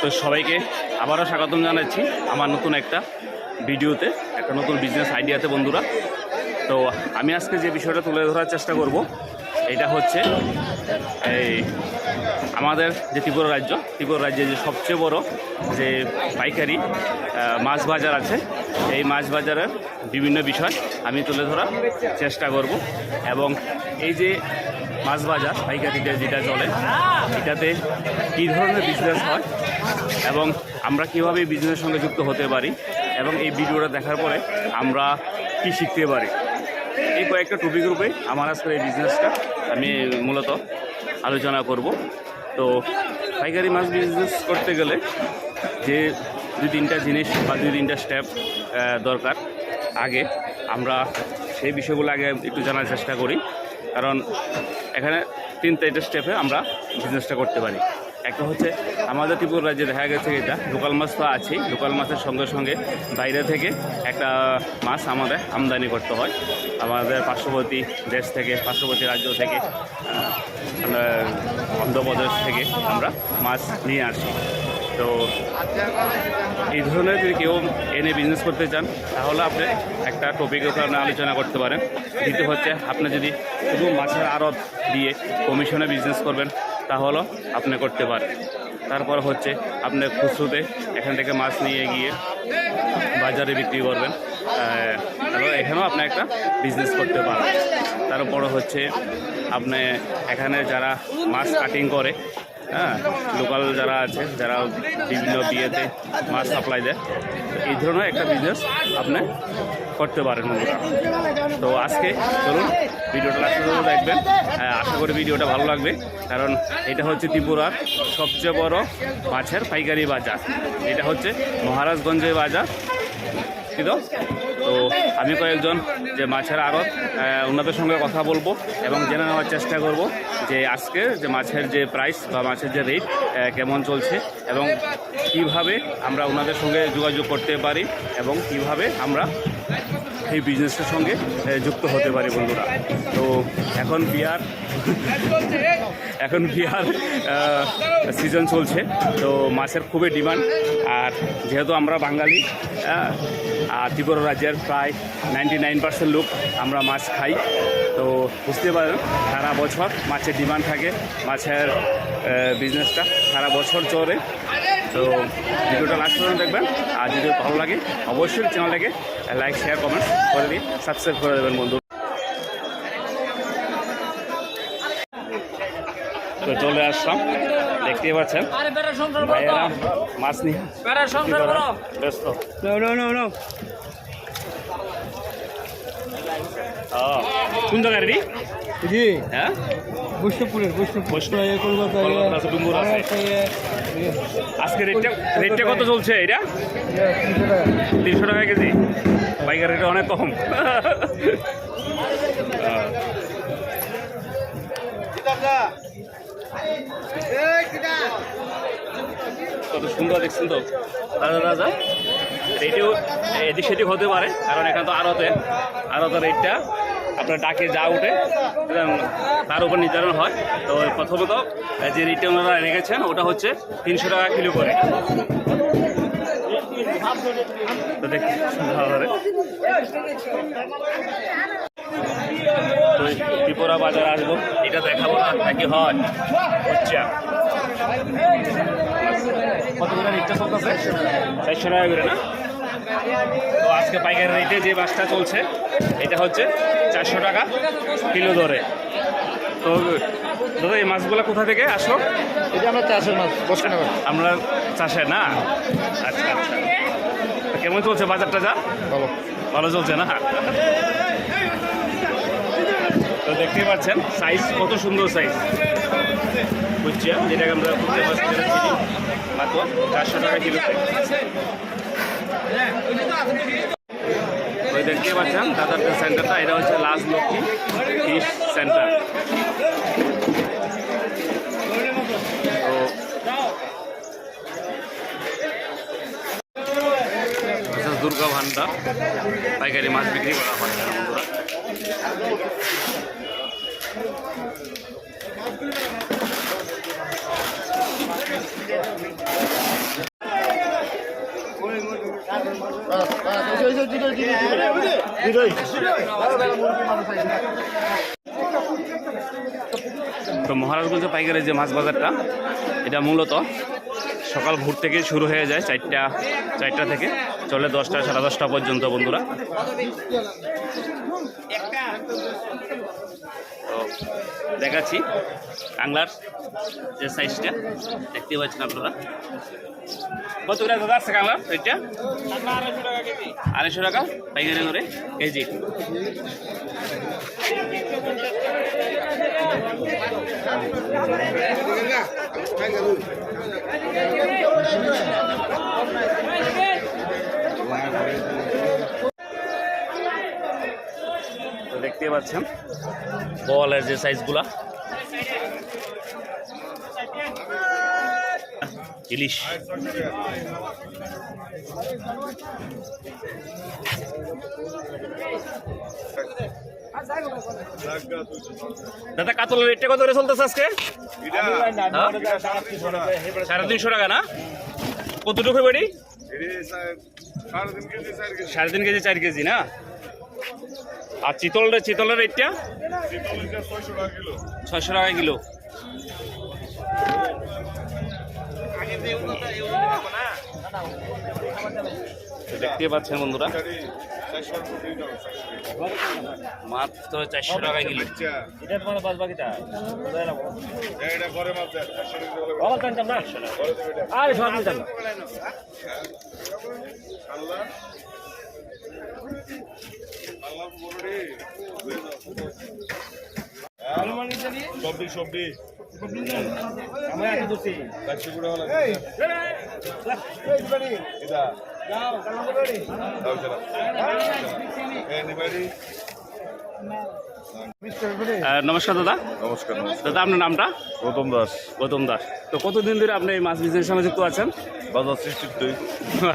তো সবাইকে আবারও স্বাগতম জানাচ্ছি আমার নতুন একটা ভিডিওতে, একটা নতুন বিজনেস আইডিয়াতে বন্ধুরা। তো আমি আজকে যে বিষয়টা তুলে ধরার চেষ্টা করব, এটা হচ্ছে এই আমাদের যে ত্রিপুরা রাজ্য, ত্রিপুরা রাজ্যে যে সবচেয়ে বড় যে পাইকারি মাছ বাজার আছে, এই মাছ বাজারের বিভিন্ন বিষয় আমি তুলে ধরার চেষ্টা করব। এবং এই যে মাছ বাজার, পাইকারিতে যেটা চলে, এটাতে কী ধরনের বিজনেস হয় এবং আমরা কীভাবে বিজনেসের সঙ্গে যুক্ত হতে পারি এবং এই ভিডিওটা দেখার পরে আমরা কি শিখতে পারি। এই কয়েকটা টপিক রূপে আমার আজকের এই বিজনেসটা আমি মূলত আলোচনা করব। তো পাইকারি মাছ বিজনেস করতে গেলে যে দুই তিনটা জিনিস বা দুই তিনটা স্টেপ দরকার। আগে আমরা সেই বিষয়গুলো আগে একটু জানার চেষ্টা করি। কারণ এখানে তিন চারটে স্টেপে আমরা বিজনেসটা করতে পারি। একটা হচ্ছে আমাদের ত্রিপুরা রাজ্যে দেখা গেছে এটা? লোকাল মাছ তো আছেই। লোকাল মাছের সঙ্গে সঙ্গে বাইরে থেকে একটা মাছ আমাদের আমদানি করতে হয়। আমাদের পার্শ্ববর্তী দেশ থেকে, পার্শ্ববর্তী রাজ্য থেকে অন্ধ্রপ্রদেশ থেকে আমরা মাছ নিয়ে আসি। তো এই ধরনের যদি কেউ এনে বিজনেস করতে চান, তাহলে আপনি একটা টপিকের কারণে আলোচনা করতে পারেন। দ্বিতীয় হচ্ছে, আপনি যদি শুধু মাছের আড়ত দিয়ে কমিশনে বিজনেস করবেন তাহলেও আপনি করতে পারেন। তারপর হচ্ছে আপনি খুচরোতে এখান থেকে মাছ নিয়ে গিয়ে বাজারে বিক্রি করবেন। তাহলে এখানেও আপনি একটা বিজনেস করতে পারেন। তারপর হচ্ছে আপনি এখানে যারা মাছ কাটিং করে হ্যাঁ লোকাল যারা আছে যারা বিভিন্ন বিয়েতে মাছ সাপ্লাই দেয় এই ধরনের একটা বিজনেস আপনি করতে পারেন তো আজকে চলুন ভিডিওটা লাস্ট পর্যন্ত দেখবেন। আহ, আশা করি ভিডিওটা ভালো লাগবে কারণ এটা হচ্ছে ত্রিপুরার সবচেয়ে বড় মাছের পাইকারি বাজার। এটা হচ্ছে মহারাজগঞ্জের বাজার। ঠিক তো তো আমি কয়েকজন যে মাছের আড়ত ওনাদের সঙ্গে কথা বলব এবং জেনে নেওয়ার চেষ্টা করব যে আজকে যে মাছের যে প্রাইস বা মাছের যে রেট কেমন চলছে এবং কীভাবে আমরা ওনাদের সঙ্গে যোগাযোগ করতে পারি এবং কীভাবে আমরা এই বিজনেসের সঙ্গে যুক্ত হতে পারি বন্ধুরা। তো এখন বিয়ার এখন বিয়ার সিজন চলছে। তো মাছের খুবই ডিমান্ড আর যেহেতু আমরা বাঙালি আর ত্রিপুরা রাজ্যের প্রায় নাইনটি নাইন পার্সেন্ট লোক আমরা মাছ খাই। তো বুঝতে পারেন, সারা বছর মাছের ডিমান্ড থাকে, মাছের বিজনেসটা সারা বছর চলে। তো ভিডিওটা লাস্ট পর্যন্ত দেখবেন। আর যদি ভালো লাগে অবশ্যই চ্যানেলটাকে লাইক শেয়ার কমেন্ট করে দিন। সাবস্ক্রাইব করে দেবেন বন্ধু। তো চলে আসলাম। দেখতেই পাচ্ছেন। ভাইয়েরা মাছ নিয়ে ব্যস্ত। কোন জায়গায় রেডি জি। হ্যাঁ? বৈষ্ণবপুরের বৈষ্ণবপুর। বৈষ্ণব- কলকাতা কলকাতা আছে, ডুমুর আছে। আজকে রেটটা রেটটা কত চলছে এটা তিনশো টাকা কেজি। বাইকের রেট অনেক কম। কত সুন্দর দেখছেন তো? রাজা রাজা। রেটেও এদিক সেদিক হতে পারে, কারণ এখানে তো আড়তে আড়তে রেটটা আপনার ডাকে যা উঠে তার উপর নির্ধারণ হয়। তো প্রথমত যে রেটটা রেখেছেন, ওটা হচ্ছে তিনশো টাকা কিলো করে। তো দেখি ত্রিপুরা বাজার আসব, এটা দেখাবো না নাকি হয়। আচ্ছা। কত করে রেটটা চলতেছে চারশো টাকা করে, না? তো আজকে পাইকারি রেটে যে মাছটা চলছে এটা হচ্ছে চারশো টাকা কিলো ধরে তো দাদা এই মাছগুলো কোথা থেকে আসলো? এটা আমরা চাষের মাছ বসনগর আমরা চাষে না? আচ্ছা আচ্ছা। কেমন চলছে বাজারটা যা? ভালো। ভালো চলছে না? তো দেখতেই পাচ্ছেন সাইজ কত সুন্দর সাইজ বুঝছিয়া যেটাকে আমরা খুঁজতে পারছি মাত্র চারশো টাকা কিলো ওই দেখতে পাচ্ছেন, দাদার যে সেন্টারটা এটা হচ্ছে লাস্ট লক্ষ্মী ফিশ সেন্টার তো দুর্গা ভান্ডার, পাইকারি মাছ বিক্রি করা হয় বন্ধুরা। তো মহারাজগঞ্জ পাইকারের যে মাছ বাজারটা এটা মূলত সকাল ভোর থেকে শুরু হয়ে যায় চারটা চারটা থেকে চলে দশটা সাড়ে দশটা পর্যন্ত বন্ধুরা। দেখাচ্ছি কাংলার যে সাইজটা দেখতে পাচ্ছেন আপনারা। কত করে দাদা আছে কাংলার এটা আড়াইশো টাকা পাইকারি করে কেজি। দেখতে পাচ্ছেন। বলের যে সাইজগুলা। ইলিশ। দাদা কাতলের রেটটা কত করে চলতেছে আজকে? হ্যাঁ? সাড়ে তিনশো টাকা না? কতটুকু বাড়ি? সাড়ে তিন কেজি চার কেজি না? আর চিতলটা, চিতলের রেটটা? ছয়শো টাকা কিলো। দেখতে পাচ্ছেন বন্ধুরা? মাত্র চারশো টাকা কিলো। আরে সবজি সবজি আমরা এত দূরছি চারশো করে হলো এটা দাও চলো এই নিবাড়ি। নমস্কার দাদা। নমস্কার নমস্কার। দাদা আপনার নামটা? গৌতম দাস। গৌতম দাস। তো কতদিন ধরে আপনি এই মাছ বিজনেসের সঙ্গে যুক্ত আছেন? বাজার সৃষ্টির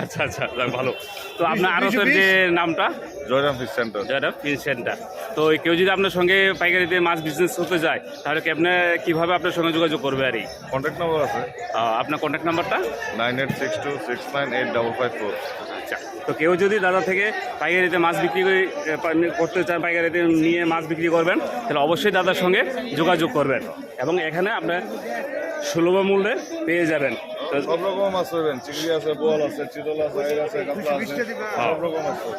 আচ্ছা আচ্ছা যাক ভালো। তো আপনার আরতের যে নামটা? জয়রাম ফিশ সেন্টার যেটা ফিন সেন্টার তো কেউ যদি আপনার সঙ্গে পাইকারিতে মাছ বিজনেস করতে যায় তাহলে কি আপনি কীভাবে আপনার সঙ্গে যোগাযোগ করবে আর এই? কন্ট্যাক্ট নাম্বার আছে। আপনার কন্ট্যাক্ট নাম্বারটা nine eight six two six nine eight double five four তো কেউ যদি দাদা থেকে পাইকারিতে মাছ বিক্রি করে- করতে চান পাইকারিতে নিয়ে মাছ বিক্রি করবেন তাহলে অবশ্যই দাদার সঙ্গে যোগাযোগ করবেন। এবং এখানে আপনার সুলভ মূল্যে পেয়ে যাবেন। তো।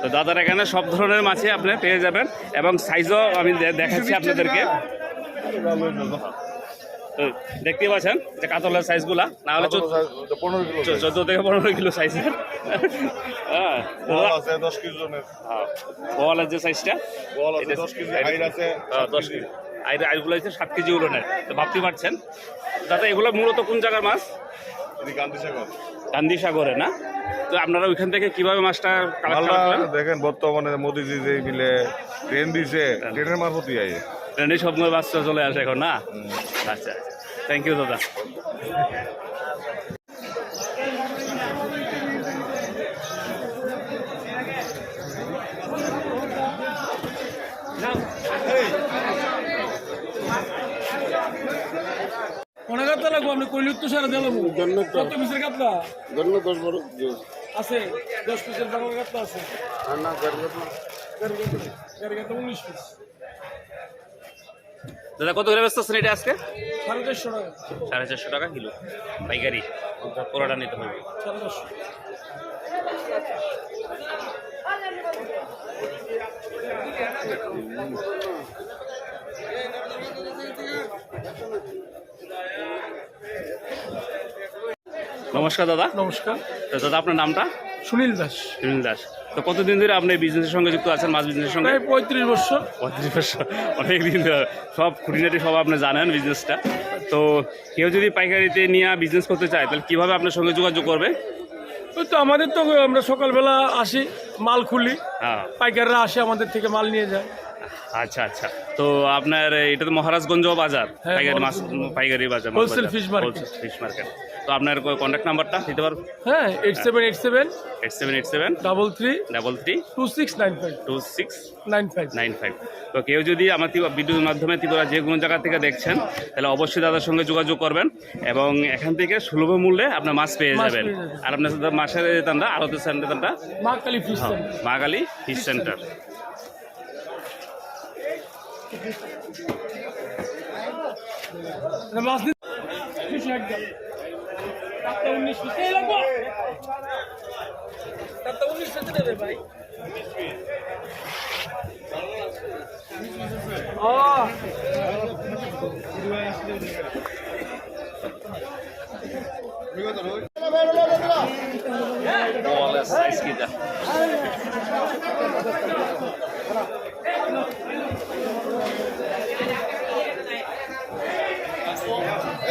তো দাদার এখানে সব ধরনের মাছই আপনি পেয়ে যাবেন। এবং সাইজও আমি দেখাচ্ছি আপনাদেরকে। তো দেখতেই পাচ্ছেন যে কাতলের সাইজগুলা না হলে চোদ্দ থেকে পনেরো কিলো সাইজের হ্যাঁ দশ কেজি জনের। বলের যে সাইজটা দশ কেজি দশ কেজি। আইরগুলো হচ্ছে সাত কেজি ওজনের তো ভাবতে পারছেন? দাদা এগুলো মূলত কোন জায়গার মাছ? গান্ধী সাগর। না? তো আপনারা ওইখান থেকে কীভাবে মাছটা দেখেন বর্তমানে মোদিজি যে মিলে ট্রেন দিছে ট্রেনের মারফতই আইয়ে। ট্রেনে স্বপ্ন বাচ্চা চলে আসে এখন না? আচ্ছা থ্যাংক ইউ দাদা। অনেক কাতলা লাগবো আপনি কইলে তো সারা দিলাম কত পিসের কাতলা জন্য দশ বড় আছে দশ পিসের বাংলা কাতলা আছে। গাড়ি কাতলা উনিশ পিস। দাদা কত করে ব্যস্ত আছেন এটা আজকে? সাড়ে চারশো টাকা। সাড়ে চারশো টাকা কিলো। পাইকারি। পুরোটা নিতে হবে। নমস্কার দাদা। নমস্কার। দাদা আপনার নামটা? সুনীল দাস। সুনীল দাস। তো কতদিন ধরে আপনি বিজনেসের সঙ্গে যুক্ত আছেন মাছ বিজনেসের সঙ্গে? প্রায় পঁয়ত্রিশ বছর। পঁয়ত্রিশ বছর অনেক দিন ধরে। সব খুঁটিনাটি সব আপনি জানেন বিজনেসটা তো কেউ যদি পাইকারিতে নিয়ে বিজনেস করতে চায় তাহলে কীভাবে আপনার সঙ্গে যোগাযোগ করবে? ওই তো আমাদের তো আমরা সকালবেলা আসি মাল খুলি। হ্যাঁ। পাইকাররা আসে আমাদের থেকে মাল নিয়ে যায়। আচ্ছা আচ্ছা। তো আপনার এটা তো মহারাজগঞ্জ বাজার হ্যাঁ, পাইকারি মাছ পাইকারি বাজার fish market। Wholesale fish market তো আপনার কন্ট্যাক্ট নাম্বারটা দিতে পারব হ্যাঁ eight seven eight seven eight seven eight seven double three double three two six nine five two six nine five nine five তো কেউ যদি আমার বিদ্যুৎ মাধ্যমে ত্রিপুরা যে কোনো জায়গা থেকে দেখছেন তাহলে অবশ্যই দাদার সঙ্গে যোগাযোগ করবেন এবং এখান থেকে সুলভ মূল্যে আপনার মাছ পেয়ে যাবেন। আর আপনার সাথে মাসের দামটা আড়তের সেন্টার দামটা? Ma Kali fish fish centre মাছ দিন ফিশ একদম চারটা উনিশ পিস এই লাগবো চারটা উনিশ পিস দেবে ভাই কিটা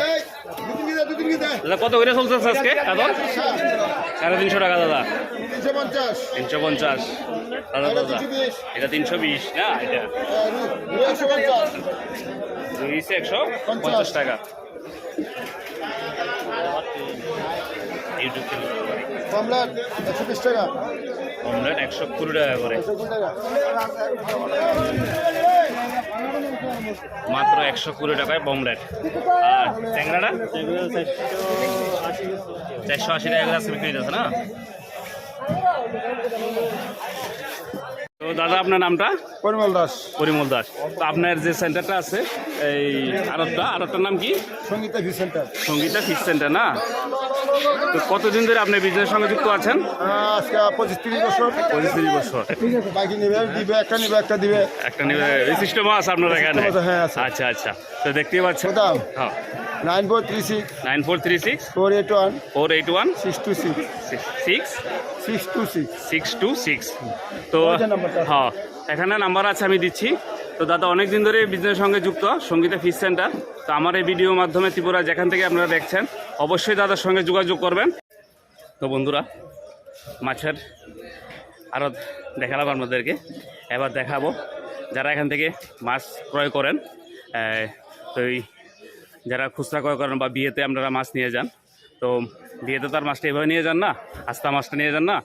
এই দুদিন গিয়ে দুদিন গিয়ে দাদা কত করে চলছে আজকে? কাতল সাড়ে তিনশো টাকা দাদা। তিনশো পঞ্চাশ। দাদা দাদা। এটা তিনশো বিশ। না? এটা দুইশো একশো পঞ্চাশ টাকা। ইউটিউব থেকে একশো বিশ টাকা। অমলেট একশো কুড়ি টাকা করে। মাত্র একশো কুড়ি টাকায় বমলেট আর ট্যাংরাটা? চারশো আশি টাকা আজকে বিক্রি হইতেছে না? তো দাদা আপনার নামটা? পরিমল দাস। পরিমল দাস। তো আপনার যে সেন্টারটা আছে এই আরতটা আরতটার নাম কি? Sangeeta V centre Sangeeta fish centre না? তো কতদিন ধরে আপনি বিজনেসের সঙ্গে যুক্ত আছেন? আজকে পঁচিশ তিরিশ বছর। পঁচিশ তিরিশ বছর। বাকি নেবে দিবে একটা নিবে একটা দিবে। একটা নিবে। সিস্টেমও আছে আপনার এখানে? হ্যাঁ। আচ্ছা আচ্ছা। তো দেখতেই পাচ্ছেন। হ্যাঁ। Nine four three six. Nine four three six. Four eight one. Four eight one. Six two six. Six? Six two six. Six two six. তো। হ্যাঁ। এখানে নাম্বার আছে আমি দিচ্ছি। তো দাদা অনেক দিন ধরে বিজনেসের সঙ্গে যুক্ত, সঙ্গীতা ফিশ সেন্টার তো আমার এই ভিডিওর মাধ্যমে ত্রিপুরা যেখান থেকে আপনারা দেখছেন, অবশ্যই দাদার সঙ্গে যোগাযোগ করবেন। তো বন্ধুরা, মাছের আরও দেখালাম আপনাদেরকে। এবার দেখাবো যারা এখান থেকে মাছ ক্রয় করেন তো এই যারা খুচরা ক্রয় করেন বা বিয়েতে আপনারা মাছ নিয়ে যান, তো বিয়েতে তার মাছটা এভাবে নিয়ে যান না, আস্তা মাছটা নিয়ে যান না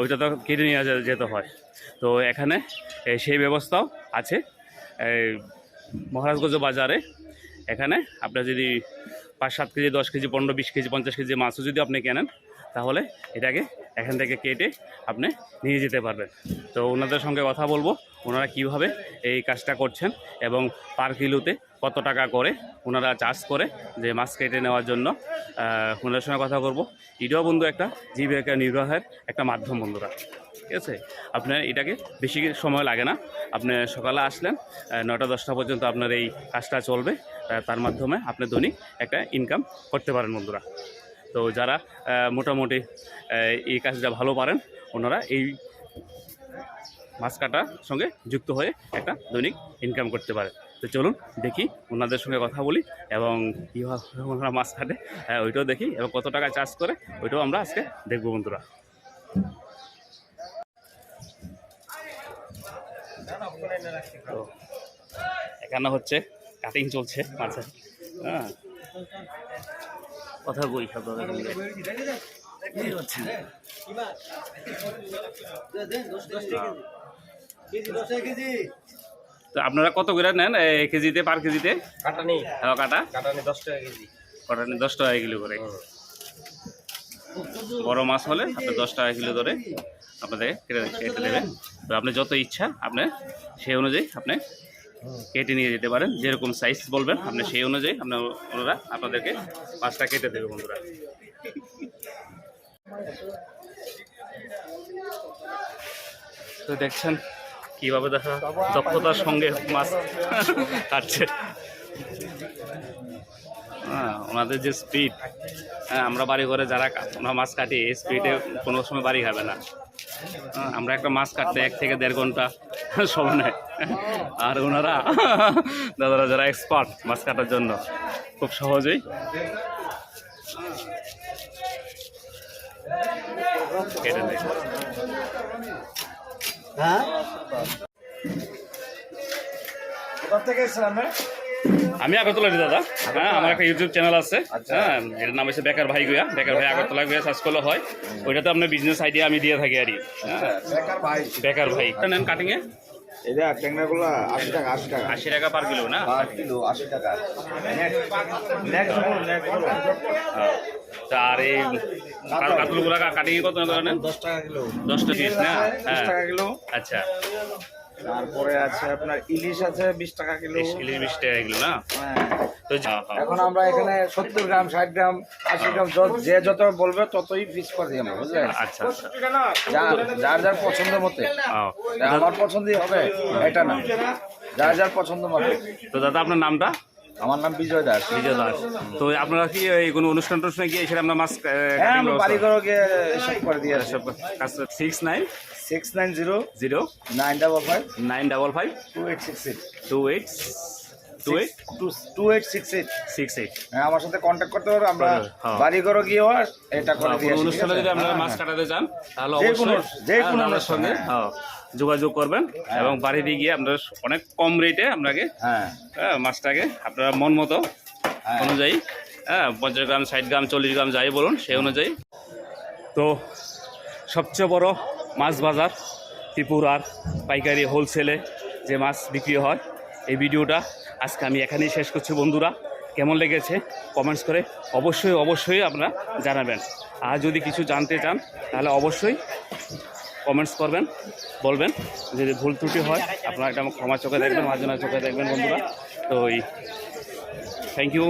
ওইটা তো কেটে নিয়ে যেতে হয়। তো এখানে সেই ব্যবস্থাও আছে। মহারাজগঞ্জ বাজারে। এখানে আপনার যদি পাঁচ, সাত কেজি, দশ কেজি, পনেরো, বিশ কেজি, পঞ্চাশ কেজি মাছও যদি আপনি কেনেন, তাহলে এটাকে এখান থেকে কেটে আপনি নিয়ে যেতে পারবেন। তো ওনাদের সঙ্গে কথা বলব, ওনারা কীভাবে এই কাজটা করছেন এবং পার কিলোতে কত টাকা করে ওনারা চার্জ করে যে মাছ কেটে নেওয়ার জন্য ওনাদের সঙ্গে কথা করব এটাও বন্ধু একটা জীবিকা নির্বাহের একটা মাধ্যম বন্ধুরা। ঠিক আছে? আপনার এটাকে বেশি সময় লাগে না। আপনি সকালে আসলেন নটা দশটা পর্যন্ত আপনার এই কাজটা চলবে। তার মাধ্যমে আপনি দৈনিক একটা ইনকাম করতে পারেন বন্ধুরা। তো যারা মোটামুটি এই কাজটা ভালো পারেন ওনারা এই মাছ কাটার সঙ্গে যুক্ত হয়ে একটা দৈনিক ইনকাম করতে পারে। তো চলুন দেখি ওনাদের সঙ্গে কথা বলি এবং কীভাবে ওনারা মাছ কাটে আহ, ওইটাও দেখি এবং কত টাকা চার্জ করে ওইটাও আমরা আজকে দেখব বন্ধুরা। তো এখানে হচ্ছে কাটিং চলছে মাছের হ্যাঁ। কথা বই আপনাদের সঙ্গে। তো আপনারা কত করে নেন কেজিতে পার কেজিতে? কাটা নেই হ্যাঁ কাটা। কাটা নেই দশ টাকা কেজি। কটা নেই দশ টাকা কিলো করে। বড় মাছ হলে আপনি দশ টাকা কিলো ধরে। আপনাদের কেটে দেবেন তো আপনি যত ইচ্ছা, আপনি সেই অনুযায়ী আপনি কেটে নিয়ে যেতে পারেন। যেরকম সাইজ বলবেন, আপনি সেই অনুযায়ী আপনার ওনারা আপনাদেরকে মাছটা কেটে দেবে বন্ধুরা। তো দেখছেন কীভাবে দেখা দক্ষতার সঙ্গে মাছ কাটছে। হ্যাঁ ওনাদের যে স্পিড হ্যাঁ আমরা বাড়ি করে যারা আমরা মাছ কাটি, এই স্পিডে কোনো সময় বাড়ি খাবে না। আমরা একটা মাছ কাটতে এক থেকে দেড় ঘণ্টা সময়। নেয় আর ওনারা, দাদারা যারা এক্সপার্ট মাছ কাটার জন্য, খুব সহজেই। কেটে নেয় থেকে আমি আগরতলার দাদা। হ্যাঁ আমার একটা ইউটিউব চ্যানেল আছে। আচ্ছা। হ্যাঁ এটার নাম হচ্ছে বেকার ভাই গুয়া। বেকার ভাই আগরতলা গুয়া সার্চ করলে হয়। ওইটাতে আপনার বিজনেস আইডিয়া আমি দিয়ে থাকি আর কি। হ্যাঁ। বেকার ভাই। বেকার ভাই। এটা নেন কাটিংয়ে এটা ট্যাংরাগুলো আশি টাকা আশি টাকা। আশি টাকা পার কিলো না? পার কিলো আশি টাকা। নেক্সট নেক্সট হ্যাঁ। তা আর এই কাতলগুলা কাটিং কত নেন দশ টাকা কিলো। দশটা পিস না? হ্যাঁ টাকা কিলো। আচ্ছা। তারপরে আছে আপনার ইলিশ আছে বিশ টাকা কিলো। ইলিশ বিশ টাকা এগুলো না? হ্যাঁ। এখন আমরা এখানে সত্তর গ্রাম ষাট গ্রাম আশি গ্রাম যে যত বলবে ততই পিস করে আমরা বুঝলেন আচ্ছা আচ্ছা। যার যার পছন্দ মতে। আমার পছন্দই হবে এটা না। যার যার পছন্দ মতে। তো দাদা আপনার নামটা? আমার নাম বিজয় দাস। বিজয় দাস। তো আপনারা কি এই কোনো অনুষ্ঠান টনুষ্ঠানে গিয়ে এসে আমরা মাছ বাড়ি ঘরে গিয়ে এসব করে দিয়ে আসি। Six nine six nine zero zero nine double five nine double five two eight six eight two eight two eight two two eight six eight six eight হ্যাঁ আমার সাথে কন্ট্যাক্ট করতে পারো আমরা হ্যাঁ। বাড়ি ঘরে গিয়েও এটা করে দিয়ে ঠিক অনুষ্ঠানে যদি আপনারা হ্যাঁ, মাছ হ্যাঁ। কাটাতে চান তাহলে যে অবশ্যই কোনো- যে কোনো হ্যাঁ, সঙ্গে হ্যাঁ, যোগাযোগ করবেন এবং বাড়িতে গিয়ে আপনারা অনেক কম রেটে আপনাকে হ্যাঁ। হ্যাঁ, মাছটাকে আপনারা মন মতো হ্যাঁ। অনুযায়ী হ্যাঁ পঞ্চাশ গ্রাম ষাট গ্রাম চল্লিশ গ্রাম যাই বলুন সেই অনুযায়ী। তো সবচেয়ে বড় মাছ বাজার ত্রিপুরার পাইকারি হোলসেলে যে মাছ বিক্রি হয়, এই ভিডিওটা আজকে আমি এখানেই শেষ করছি বন্ধুরা। কেমন লেগেছে কমেন্টস করে অবশ্যই অবশ্যই আপনারা জানাবেন। আর যদি কিছু জানতে চান, তাহলে অবশ্যই কমেন্টস করবেন, বলবেন যদি ভুল ত্রুটি হয়, আপনারা এটা ক্ষমা চোখে দেখবেন, মাঝে চোখে দেখবেন বন্ধুরা। তো এই থ্যাংক ইউ